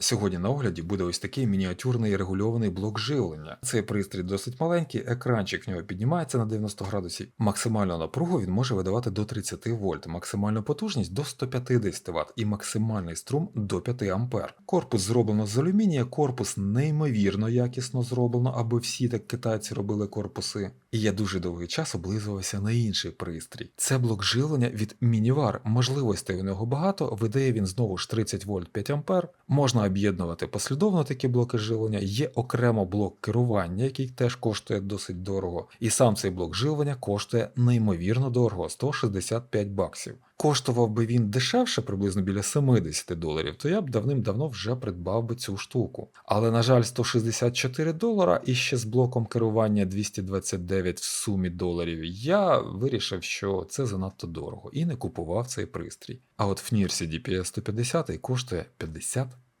Сьогодні на огляді буде ось такий мініатюрний регульований блок живлення. Цей пристрій досить маленький, екранчик в нього піднімається на 90 градусів. Максимальну напругу він може видавати до 30 вольт, максимальну потужність до 150 Вт і максимальний струм до 5 А. Корпус зроблено з алюмінія, корпус неймовірно якісно зроблено, аби всі так китайці робили корпуси. І я дуже довгий час облизувався на інший пристрій. Це блок живлення від Мінівар. Можливостей у нього багато, видає він знову ж 30 вольт 5 А. Можна об'єднувати послідовно такі блоки живлення. Є окремо блок керування, який теж коштує досить дорого. І сам цей блок живлення коштує неймовірно дорого 165 баксів. Коштував би він дешевше, приблизно біля 70 доларів, то я б давним-давно вже придбав би цю штуку. Але, на жаль, 164 долара і ще з блоком керування 229 в сумі доларів. Я вирішив, що це занадто дорого і не купував цей пристрій. А от в Нірсі DPS 150 коштує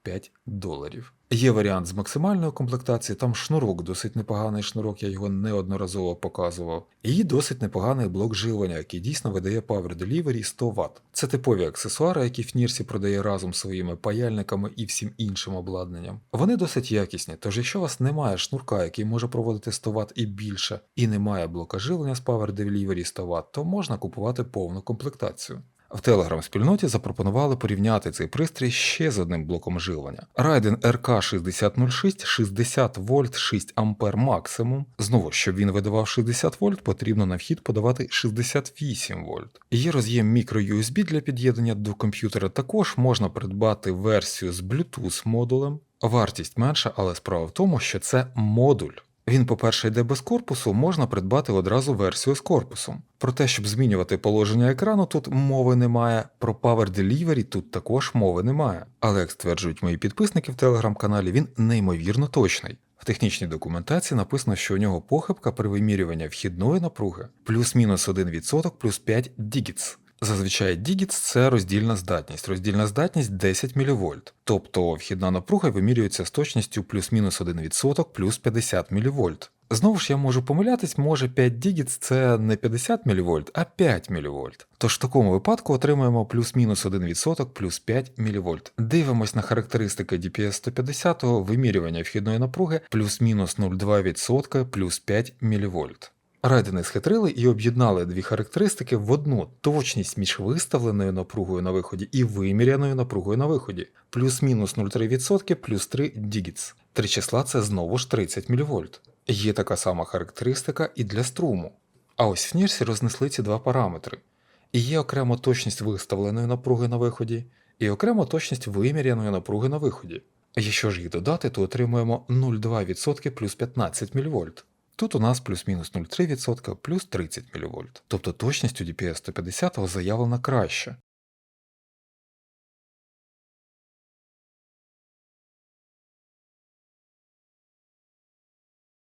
55 доларів. Є варіант з максимальною комплектацією, там шнурок, досить непоганий шнурок, я його неодноразово показував. І досить непоганий блок живлення, який дійсно видає Power Delivery 100 Вт. Це типові аксесуари, які в Нірсі продає разом зі своїми паяльниками і всім іншим обладнанням. Вони досить якісні, тож якщо у вас немає шнурка, який може проводити 100 Вт і більше, і немає блока живлення з Power Delivery 100 Вт, то можна купувати повну комплектацію. В телеграм-спільноті запропонували порівняти цей пристрій ще з одним блоком живлення. Raiden RK6006 60 вольт 6 ампер максимум. Знову, щоб він видавав 60 вольт, потрібно на вхід подавати 68 вольт. Є роз'єм microUSB для під'єднання до комп'ютера. Також можна придбати версію з Bluetooth модулем. Вартість менша, але справа в тому, що це модуль. Він, по-перше, йде без корпусу, можна придбати одразу версію з корпусом. Про те, щоб змінювати положення екрану, тут мови немає. Про Power Delivery тут також мови немає. Але, як стверджують мої підписники в телеграм-каналі, він неймовірно точний. В технічній документації написано, що у нього похибка при вимірюванні вхідної напруги плюс-мінус 1% плюс 5 дігітс. Зазвичай дігітс це роздільна здатність. Роздільна здатність 10 мВ. Тобто вхідна напруга вимірюється з точністю плюс-мінус 1% плюс 50 мВ. Знову ж я можу помилятись, може 5 дігітс це не 50 мВ, а 5 мВ. Тож в такому випадку отримуємо плюс-мінус 1% плюс 5 мВ. Дивимось на характеристики DPS 150 вимірювання вхідної напруги плюс-мінус 0,2% плюс 5 мВ. Райдени схитрили і об'єднали дві характеристики в одну точність між виставленою напругою на виході і виміряною напругою на виході, плюс-мінус 0,3% плюс 3 дігітс. Три числа це знову ж 30 мВ. Є така сама характеристика і для струму. А ось в Нірсі рознесли ці два параметри. І є окремо точність виставленої напруги на виході, і окремо точність виміряної напруги на виході. Якщо ж їх додати, то отримуємо 0,2% плюс 15 мВ. Тут у нас плюс-мінус 0,3% плюс 30 мВ. Тобто точність у DPS 150 заявлена краще.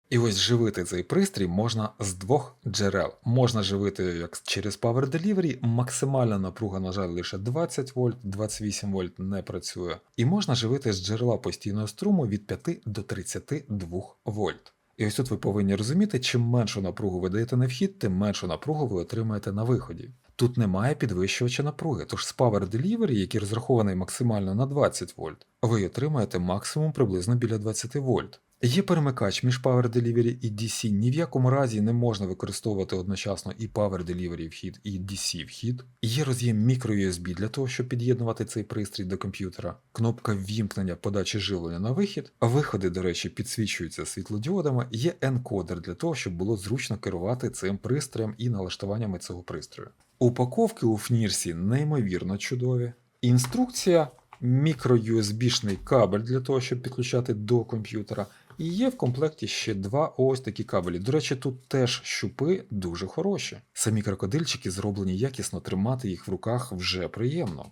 І ось живити цей пристрій можна з двох джерел. Можна живити як через Power Delivery, максимальна напруга, на жаль, лише 20 вольт, 28 вольт не працює. І можна живити з джерела постійного струму від 5 до 32 вольт. І ось тут ви повинні розуміти, чим меншу напругу ви даєте на вхід, тим меншу напругу ви отримаєте на виході. Тут немає підвищувача напруги, тож з Power Delivery, який розрахований максимально на 20 вольт, ви отримаєте максимум приблизно біля 20 вольт. Є перемикач між Power Delivery і DC. Ні в якому разі не можна використовувати одночасно і Power Delivery вхід, і DC вхід. Є роз'єм microUSB для того, щоб під'єднувати цей пристрій до комп'ютера. Кнопка ввімкнення подачі живлення на вихід. Виходи, до речі, підсвічуються світлодіодами. Є енкодер для того, щоб було зручно керувати цим пристроєм і налаштуваннями цього пристрою. Упаковки у Фнірсі неймовірно чудові. Інструкція. Мікро-USB-шний кабель для того, щоб підключати до комп'ютера. І є в комплекті ще два ось такі кабелі. До речі, тут теж щупи дуже хороші. Самі крокодильчики зроблені якісно, тримати їх в руках вже приємно.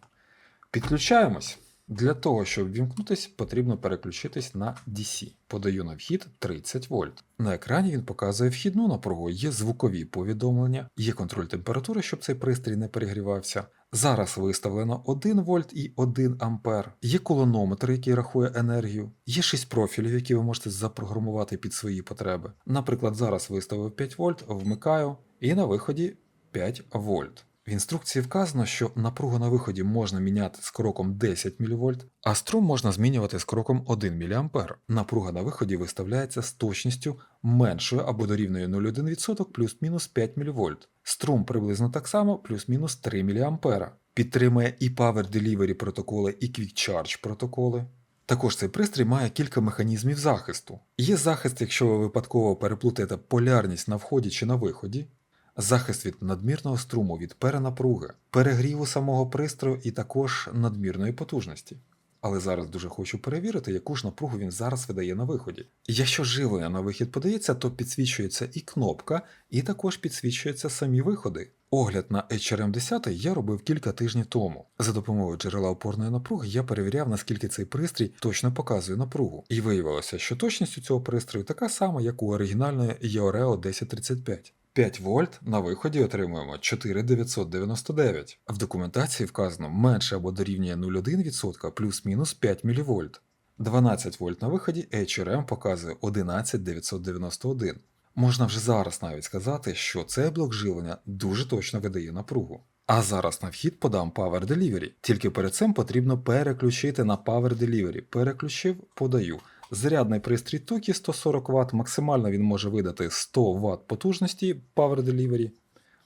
Підключаємось. Для того, щоб вімкнутись, потрібно переключитись на DC. Подаю на вхід 30 вольт. На екрані він показує вхідну напругу, є звукові повідомлення, є контроль температури, щоб цей пристрій не перегрівався. Зараз виставлено 1 вольт і 1 ампер. Є колонометр, який рахує енергію. Є 6 профілів, які ви можете запрограмувати під свої потреби. Наприклад, зараз виставив 5 вольт, вмикаю, і на виході 5 вольт. В інструкції вказано, що напругу на виході можна міняти з кроком 10 мВ, а струм можна змінювати з кроком 1 мА. Напруга на виході виставляється з точністю меншою або дорівнює 0,1% плюс-мінус 5 мВ. Струм приблизно так само плюс-мінус 3 мА. Підтримує і Power Delivery протоколи, і Quick Charge протоколи. Також цей пристрій має кілька механізмів захисту. Є захист, якщо ви випадково переплутаєте полярність на вході чи на виході, захист від надмірного струму, від перенапруги, перегріву самого пристрою і також надмірної потужності. Але зараз дуже хочу перевірити, яку ж напругу він зараз видає на виході. Якщо живлення на вихід подається, то підсвічується і кнопка, і також підсвічуються самі виходи. Огляд на HRM10 я робив кілька тижнів тому. За допомогою джерела опорної напруги я перевіряв, наскільки цей пристрій точно показує напругу. І виявилося, що точність у цього пристрою така сама, як у оригінальної EOREO 1035. 5 вольт на виході отримуємо 4999. В документації вказано менше або дорівнює 0,1% плюс-мінус 5 мВ. 12 вольт на виході HRM показує 11991. Можна вже зараз навіть сказати, що цей блок живлення дуже точно видає напругу. А зараз на вхід подам Power Delivery. Тільки перед цим потрібно переключити на Power Delivery. Переключив, подаю. Зарядний пристрій Тукі 140 Вт, максимально він може видати 100 Вт потужності Power Delivery,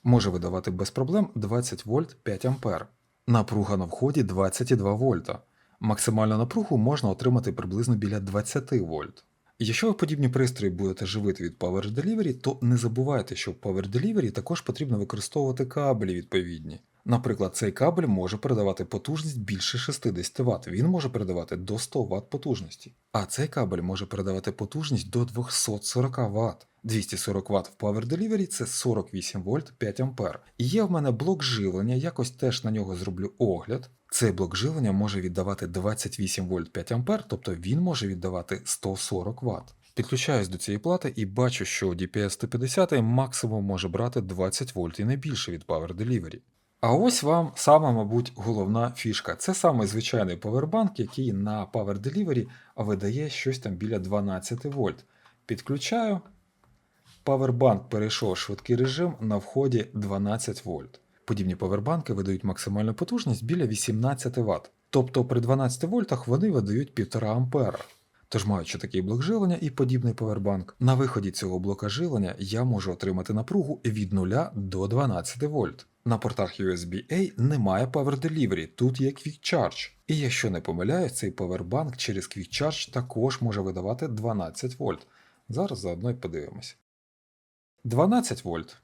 може видавати без проблем 20 вольт 5 А. Напруга на вході 22 вольта. Максимальну напругу можна отримати приблизно біля 20 вольт. Якщо ви подібні пристрої будете живити від Power Delivery, то не забувайте, що в Power Delivery також потрібно використовувати кабелі відповідні. Наприклад, цей кабель може передавати потужність більше 60 Вт, він може передавати до 100 Вт потужності. А цей кабель може передавати потужність до 240 Вт. 240 Вт в Power Delivery це 48 вольт 5 А. І є в мене блок живлення, якось теж на нього зроблю огляд. Цей блок живлення може віддавати 28 вольт 5 А, тобто він може віддавати 140 Вт. Підключаюсь до цієї плати і бачу, що DPS 150 максимум може брати 20 вольт і не більше від Power Delivery. А ось вам сама, мабуть, головна фішка. Це самий звичайний повербанк, який на Power Delivery видає щось там біля 12 вольт. Підключаю. Павербанк перейшов швидкий режим на вході 12 вольт. Подібні павербанки видають максимальну потужність біля 18 Вт. Тобто при 12 вольтах вони видають 1,5 ампера. Тож, маючи такий блок живлення і подібний павербанк, на виході цього блока живлення я можу отримати напругу від 0 до 12 вольт. На портах USB-A немає Power Delivery, тут є Quick Charge. І якщо не помиляюсь, цей павербанк через Quick Charge також може видавати 12 вольт. Зараз заодно й подивимось. 12 вольт.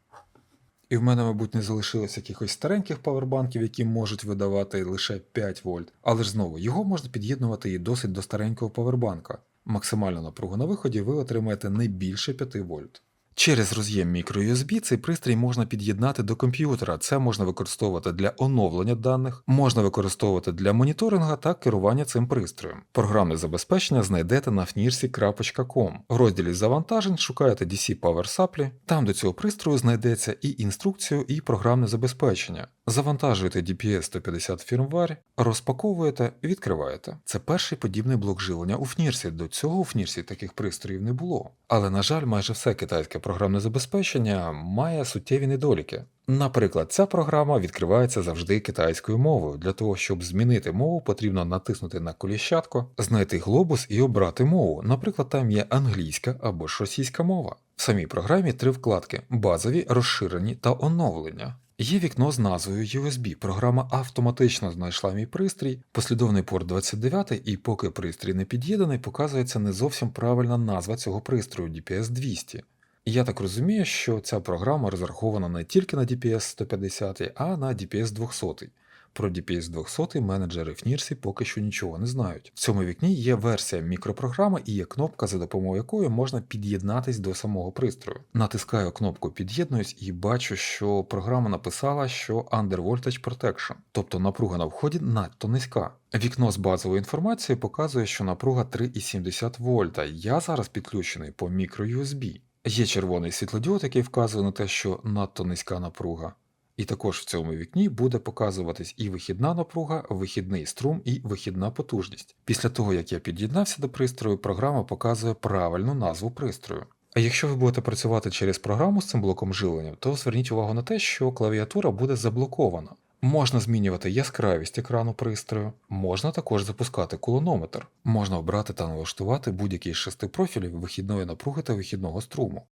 І в мене, мабуть, не залишилось якихось стареньких павербанків, які можуть видавати лише 5 вольт. Але ж знову його можна під'єднувати і досить до старенького павербанка. Максимальну напругу на виході ви отримаєте не більше 5 вольт. Через роз'єм microUSB цей пристрій можна під'єднати до комп'ютера. Це можна використовувати для оновлення даних, можна використовувати для моніторинга та керування цим пристроєм. Програмне забезпечення знайдете на fnirsi.com. В розділі завантажень шукаєте DC Power Supply. Там до цього пристрою знайдеться і інструкцію, і програмне забезпечення. Завантажуєте DPS 150 firmware, розпаковуєте, відкриваєте. Це перший подібний блок живлення у FNIRSі. До цього у FNIRSі таких пристроїв не було. Але, на жаль, майже все китайське програмне забезпечення має суттєві недоліки. Наприклад, ця програма відкривається завжди китайською мовою. Для того, щоб змінити мову, потрібно натиснути на коліщатко, знайти глобус і обрати мову. Наприклад, там є англійська або ж російська мова. В самій програмі три вкладки: базові, розширені та оновлення. Є вікно з назвою USB. Програма автоматично знайшла мій пристрій, послідовний порт 29, і поки пристрій не під'єднаний, показується не зовсім правильна назва цього пристрою DPS 200. Я так розумію, що ця програма розрахована не тільки на DPS 150, а на DPS 200. Про DPS 200 менеджери в NIRSі поки що нічого не знають. В цьому вікні є версія мікропрограми і є кнопка, за допомогою якої можна під'єднатись до самого пристрою. Натискаю кнопку Під'єднуюсь і бачу, що програма написала, що Under Voltage Protection, тобто напруга на вході надто низька. Вікно з базовою інформацією показує, що напруга 3,70 вольта. Я зараз підключений по мікро-USB. Є червоний світлодіод, який вказує на те, що надто низька напруга. І також в цьому вікні буде показуватись і вихідна напруга, вихідний струм і вихідна потужність. Після того, як я під'єднався до пристрою, програма показує правильну назву пристрою. А якщо ви будете працювати через програму з цим блоком живлення, то зверніть увагу на те, що клавіатура буде заблокована. Можна змінювати яскравість екрану пристрою, можна також запускати кулонометр, можна обрати та налаштувати будь-який з шести профілів вихідної напруги та вихідного струму.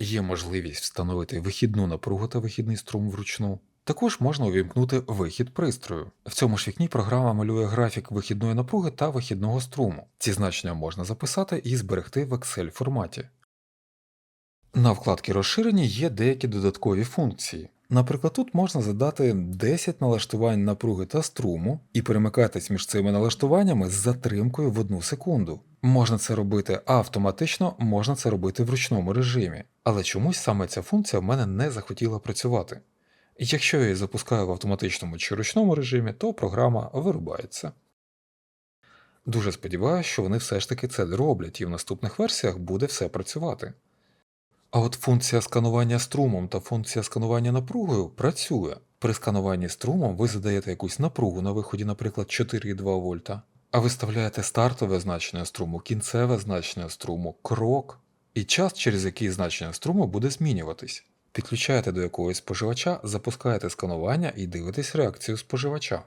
Є можливість встановити вихідну напругу та вихідний струм вручну. Також можна увімкнути вихід пристрою. В цьому ж вікні програма малює графік вихідної напруги та вихідного струму. Ці значення можна записати і зберегти в Excel форматі. На вкладці розширені є деякі додаткові функції. Наприклад, тут можна задати 10 налаштувань напруги та струму і перемикатись між цими налаштуваннями з затримкою в 1 секунду. Можна це робити автоматично, можна це робити в ручному режимі, але чомусь саме ця функція в мене не захотіла працювати. Якщо я її запускаю в автоматичному чи ручному режимі, то програма вирубається. Дуже сподіваюся, що вони все ж таки це роблять і в наступних версіях буде все працювати. А от функція сканування струмом та функція сканування напругою працює. При скануванні струмом ви задаєте якусь напругу на виході, наприклад, 4,2 вольта, а виставляєте стартове значення струму, кінцеве значення струму, крок і час, через який значення струму буде змінюватись. Підключаєте до якогось споживача, запускаєте сканування і дивитесь реакцію споживача.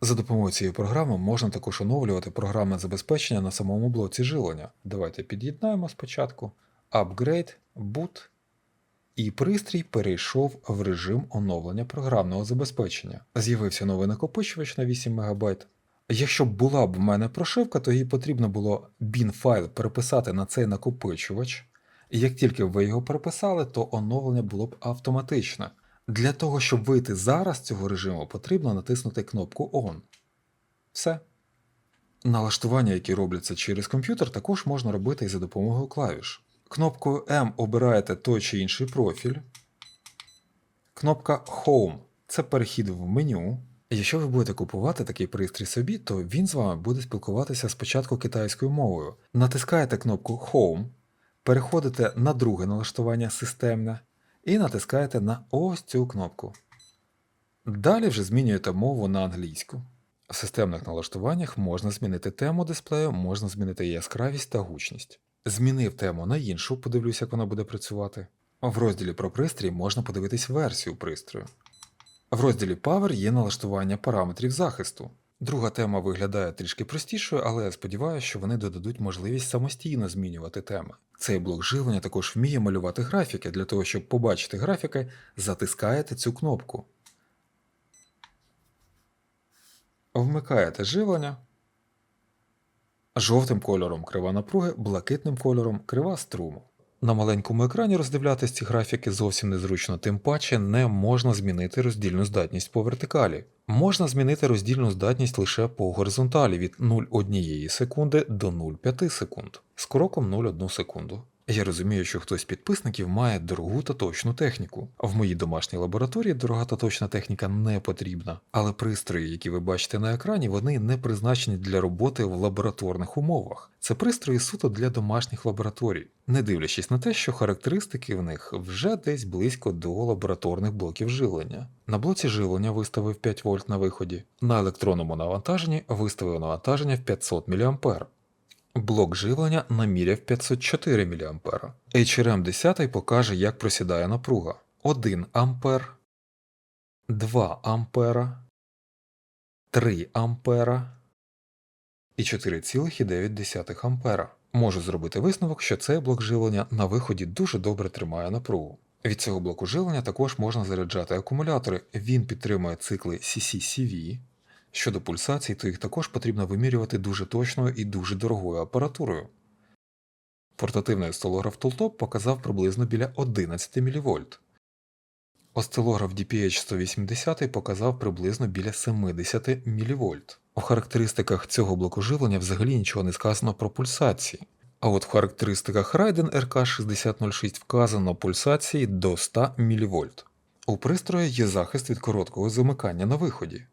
За допомогою цієї програми можна також оновлювати програмне забезпечення на самому блоці жилення. Давайте під'єднаємо спочатку. Upgrade, boot, і пристрій перейшов в режим оновлення програмного забезпечення. З'явився новий накопичувач на 8 МБ. Якщо була б в мене прошивка, то їй потрібно було bin файл переписати на цей накопичувач. І як тільки ви його переписали, то оновлення було б автоматичне. Для того, щоб вийти зараз з цього режиму, потрібно натиснути кнопку On. Все. Налаштування, які робляться через комп'ютер, також можна робити і за допомогою клавіш. Кнопкою M обираєте той чи інший профіль. Кнопка Home це перехід в меню. Якщо ви будете купувати такий пристрій собі, то він з вами буде спілкуватися спочатку китайською мовою. Натискаєте кнопку Home, переходите на друге налаштування системне і натискаєте на ось цю кнопку. Далі вже змінюєте мову на англійську. В системних налаштуваннях можна змінити тему дисплею, можна змінити яскравість та гучність. Змінив тему на іншу, подивлюсь, як вона буде працювати. В розділі про пристрій можна подивитись версію пристрою. В розділі Power є налаштування параметрів захисту. Друга тема виглядає трішки простішою, але я сподіваюся, що вони додадуть можливість самостійно змінювати теми. Цей блок живлення також вміє малювати графіки. Для того, щоб побачити графіки, затискаєте цю кнопку. Вмикаєте живлення. Жовтим кольором крива напруги, блакитним кольором крива струму. На маленькому екрані роздивлятись ці графіки зовсім незручно, тим паче не можна змінити роздільну здатність по вертикалі. Можна змінити роздільну здатність лише по горизонталі від 0,1 секунди до 0,5 секунд з кроком 0,1 секунду. Я розумію, що хтось з підписників має дорогу та точну техніку. В моїй домашній лабораторії дорога та точна техніка не потрібна, але пристрої, які ви бачите на екрані, вони не призначені для роботи в лабораторних умовах. Це пристрої суто для домашніх лабораторій, не дивлячись на те, що характеристики в них вже десь близько до лабораторних блоків живлення. На блоці живлення виставив 5 вольт на виході, на електронному навантаженні виставив навантаження в 500 мА. Блок живлення наміряв 504 мА. HRM 10 покаже, як просідає напруга 1 А, 2 А, 3 А і 4,9 А. Можу зробити висновок, що цей блок живлення на виході дуже добре тримає напругу. Від цього блоку живлення також можна заряджати акумулятори, він підтримує цикли CCCV, Щодо пульсацій, то їх також потрібно вимірювати дуже точною і дуже дорогою апаратурою. Портативний осцилограф Tooltop показав приблизно біля 11 мВ. Осцилограф DPH 180 показав приблизно біля 70 мВ. У характеристиках цього блоку живлення взагалі нічого не сказано про пульсації. А от в характеристиках Raiden RK6006 вказано пульсації до 100 мВ. У пристрої є захист від короткого замикання на виході.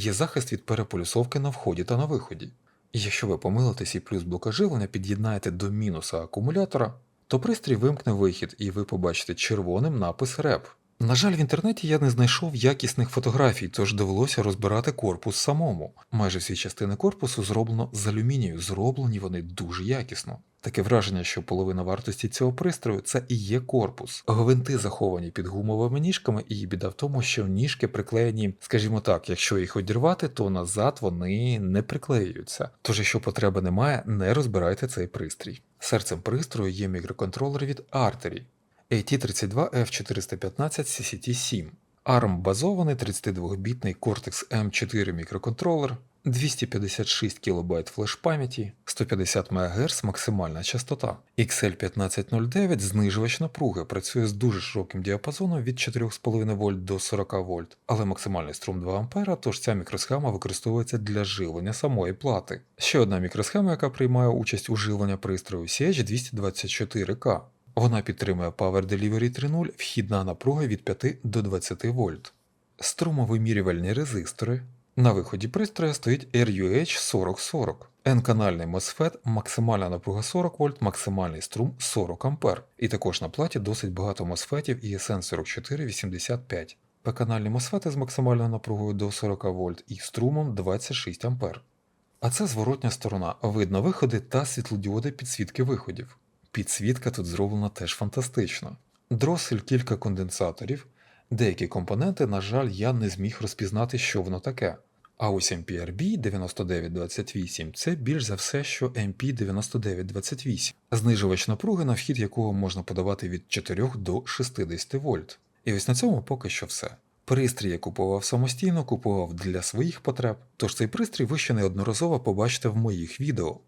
Є захист від переполюсовки на вході та на виході. Якщо ви помилитесь і плюс блока живлення під'єднаєте до мінуса акумулятора, то пристрій вимкне вихід і ви побачите червоним напис REP. На жаль, в інтернеті я не знайшов якісних фотографій, тож довелося розбирати корпус самому. Майже всі частини корпусу зроблено з алюмінію, зроблені вони дуже якісно. Таке враження, що половина вартості цього пристрою це і є корпус. Гвинти заховані під гумовими ніжками, і біда в тому, що ніжки приклеєні, скажімо так, якщо їх одірвати, то назад вони не приклеюються. Тож, якщо потреби немає, не розбирайте цей пристрій. Серцем пристрою є мікроконтролер від Artery AT32F415 CCT7. ARM базований 32-бітний Cortex M4 мікроконтролер, 256 кБ флеш пам'яті, 150 МГц максимальна частота. XL1509 знижувач напруги працює з дуже широким діапазоном від 4,5 В до 40 В, але максимальний струм 2 А, тож ця мікросхема використовується для живлення самої плати. Ще одна мікросхема, яка приймає участь у живленні пристрою CH224K. Вона підтримує Power Delivery 3.0, вхідна напруга від 5 до 20 вольт. Струмовимірювальні резистори. На виході пристрою стоїть RUH 4040. N-канальний MOSFET, максимальна напруга 40 вольт, максимальний струм 40 А. І також на платі досить багато MOSFETів ESN 4485. P-канальні MOSFET з максимальною напругою до 40 вольт і струмом 26 А. А це зворотня сторона. Видно виходи та світлодіоди підсвітки виходів. Підсвітка тут зроблена теж фантастично. Дросель кілька конденсаторів. Деякі компоненти, на жаль, я не зміг розпізнати, що воно таке. А ось MPRB 9928 це більш за все, що MP 9928, знижувач напруги, на вхід якого можна подавати від 4 до 60 вольт. І ось на цьому поки що все. Пристрій я купував самостійно, купував для своїх потреб, тож цей пристрій ви ще неодноразово побачите в моїх відео.